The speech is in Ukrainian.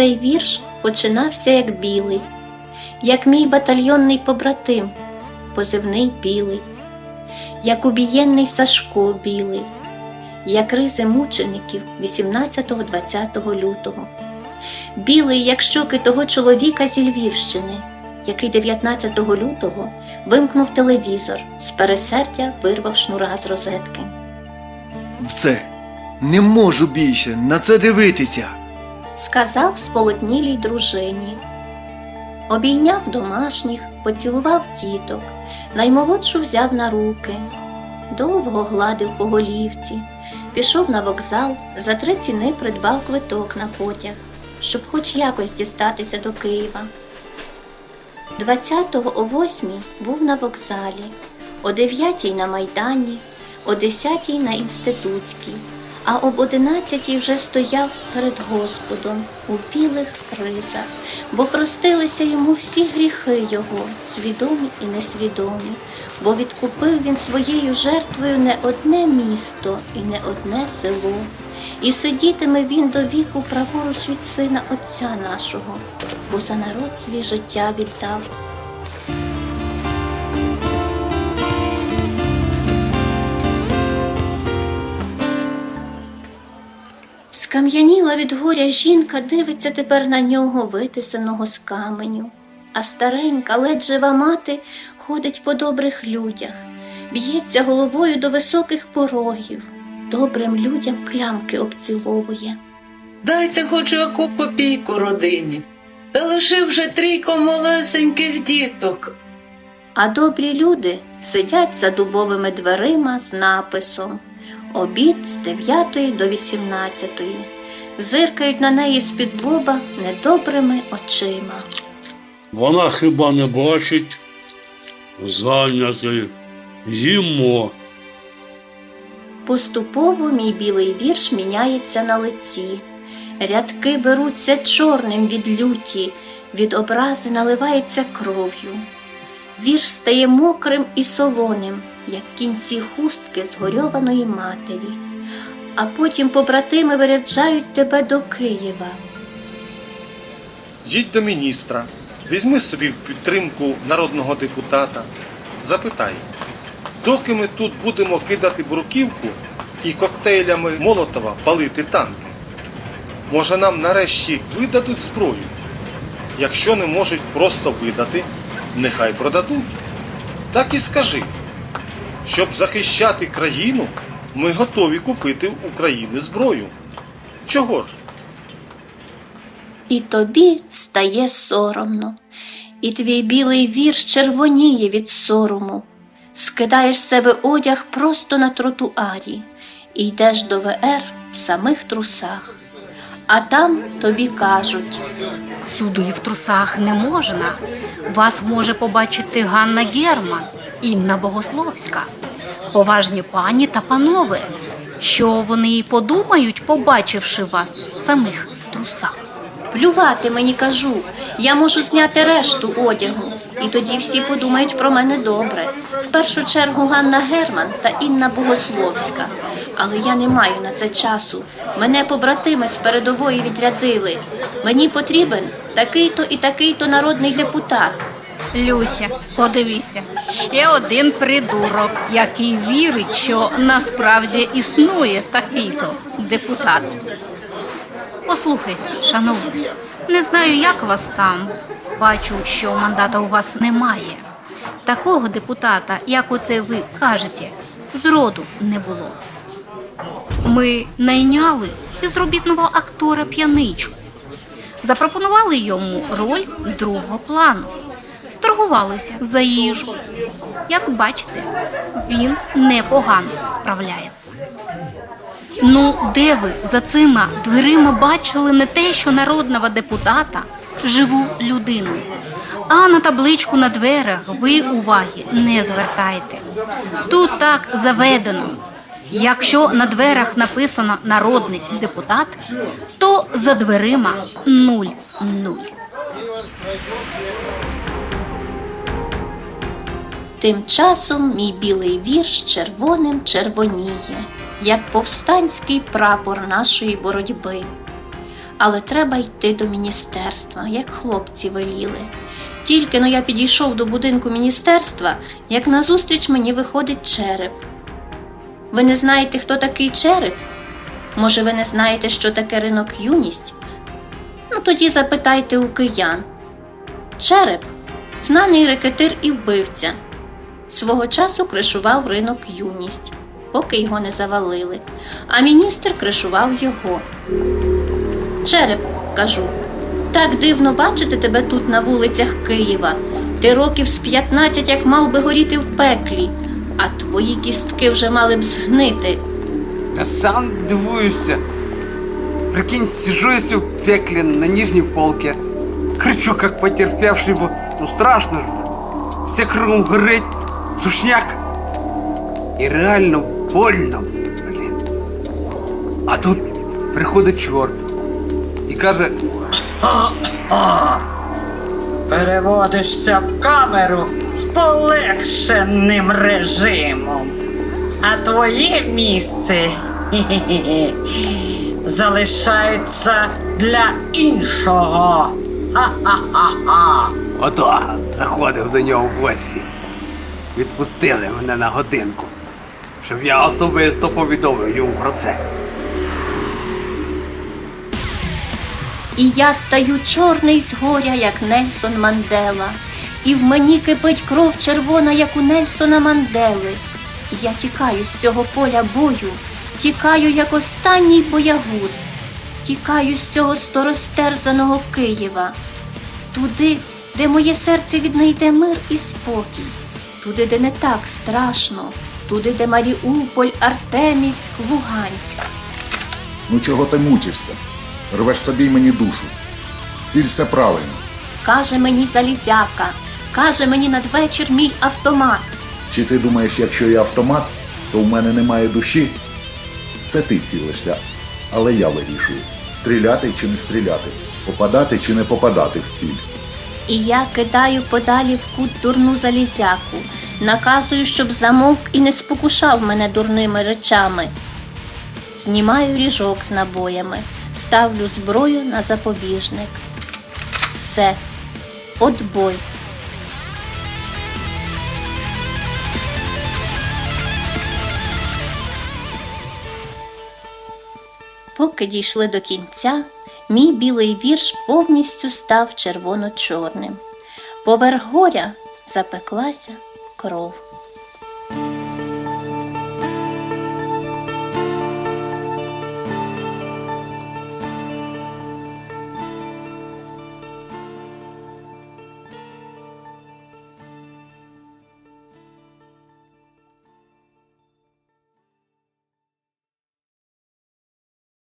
цей вірш починався як білий, як мій батальйонний побратим, позивний білий, як убієнний Сашко білий, як ризи мучеників 18-20 лютого. Білий, як щоки того чоловіка зі Львівщини, який 19 лютого вимкнув телевізор, з пересердя вирвав шнура з розетки. Все, не можу більше на це дивитися. Сказав сполотнілій дружині. Обійняв домашніх, поцілував діток, наймолодшу взяв на руки, довго гладив по голівці, пішов на вокзал, за три ціни придбав квиток на потяг, щоб хоч якось дістатися до Києва. 20-го о 8 був на вокзалі, о 9-й на Майдані, о 10-й на Інститутській, а об 11-й вже стояв перед Господом у білих ризах, бо простилися йому всі гріхи його, свідомі і несвідомі, бо відкупив він своєю жертвою не одне місто і не одне село. І сидітиме він до віку праворуч від сина Отця нашого, бо за народ свій життя віддав. Скам'яніла від горя жінка дивиться тепер на нього, витисаного з каменю, а старенька, ледь жива мати ходить по добрих людях, б'ється головою до високих порогів, добрим людям клямки обціловує. Дайте хоч яку копійку родині. Та лише вже трійко малесеньких діток. А добрі люди сидять за дубовими дверима з написом Обід з 9 до 18, зиркають на неї з-під лоба недобрими очима. Вона хіба не бачить? Зайнятий. Їмо. Поступово мій білий вірш міняється на лиці. Рядки беруться чорним від люті, від образи наливається кров'ю. Вірш стає мокрим і солоним, як кінці хустки згорьованої матері. А потім побратими виряджають тебе до Києва. Їдь до міністра, візьми собі в підтримку народного депутата, запитай, доки ми тут будемо кидати бруківку і коктейлями Молотова палити танки? Може нам нарешті видадуть зброю? Якщо не можуть просто видати, нехай продадуть. Так і скажи, щоб захищати країну, ми готові купити в України зброю. Чого ж? І тобі стає соромно, і твій білий вірш червоніє від сорому. Скидаєш себе одяг просто на тротуарі і йдеш до ВР в самих трусах. А там тобі кажуть, Сюди в трусах не можна. Вас може побачити Ганна Герман, Інна Богословська, поважні пані та панове. Що вони подумають, побачивши вас в самих трусах? плювати мені кажу, я можу зняти решту одягу, і тоді всі подумають про мене добре. В першу чергу Ганна Герман та Інна Богословська. Але я не маю на це часу. Мене побратими з передової відрядили. Мені потрібен такий-то і такий-то народний депутат. Люся, подивися, ще один придурок, який вірить, що насправді існує такий-то депутат. Послухайте, шановні, не знаю, як вас там. Бачу, що мандата у вас немає. Такого депутата, як оце ви кажете, зроду не було. Ми найняли безробітного актора п'яничку. Запропонували йому роль другого плану. Сторгувалися за їжу. Як бачите, він непогано справляється. Ну, де ви за цими дверима бачили не те, що народного депутата, живу людину, а на табличку на дверях ви уваги не звертайте. Тут так заведено. Якщо на дверях написано народний депутат, то за дверима нуль нуль. Тим часом мій білий вірш червоним червоніє, як повстанський прапор нашої боротьби. Але треба йти до міністерства, як хлопці веліли. Тільки но я підійшов до будинку міністерства, як назустріч мені виходить череп. Ви не знаєте, хто такий череп? Може, ви не знаєте, що таке ринок юність? Ну тоді запитайте у киян. Череп знаний рекетир і вбивця. Свого часу кришував ринок юність, поки його не завалили, а міністр кришував його. Череп, кажу, так дивно бачити тебе тут на вулицях Києва. Ти років з 15 як мав би горіти в пеклі, а твої кістки вже мали б згнити. Я сам дивуюся. Прикинь, сижу в пекле на нижней полке. Кричу, как потерпевший, бо ну страшно же. Все кругом горить, сушняк. І реально больно, блін. А тут приходить чорт і каже, Переводишся в камеру з полегшеним режимом. А твоє місце залишається для іншого. Ха-ха-ха-ха. ото заходив до нього в гості. Відпустили мене на годинку, щоб я особисто повідомив йому про це. І я стаю чорний з горя, як Нельсон Мандела, і в мені кипить кров червона, як у Нельсона Мандели. І я тікаю з цього поля бою, тікаю, як останній боягуз, тікаю з цього сторостерзаного Києва, туди, де моє серце віднайде мир і спокій, туди, де не так страшно, туди, де Маріуполь, Артемівськ, Луганськ. Ну чого ти мучишся? Рвеш собі й мені душу. Ціль все правильно. Каже мені залізяка, каже мені надвечір мій автомат. Чи ти думаєш, якщо я автомат, то в мене немає душі? Це ти цілишся, але я вирішую, стріляти чи не стріляти, попадати чи не попадати в ціль. І я кидаю подалі в кут дурну залізяку, наказую, щоб замовк і не спокушав мене дурними речами. Знімаю ріжок з набоями, ставлю зброю на запобіжник. Все, отбой. Поки дійшли до кінця, мій білий вірш повністю став червоно-чорним. Поверх горя запеклася кров.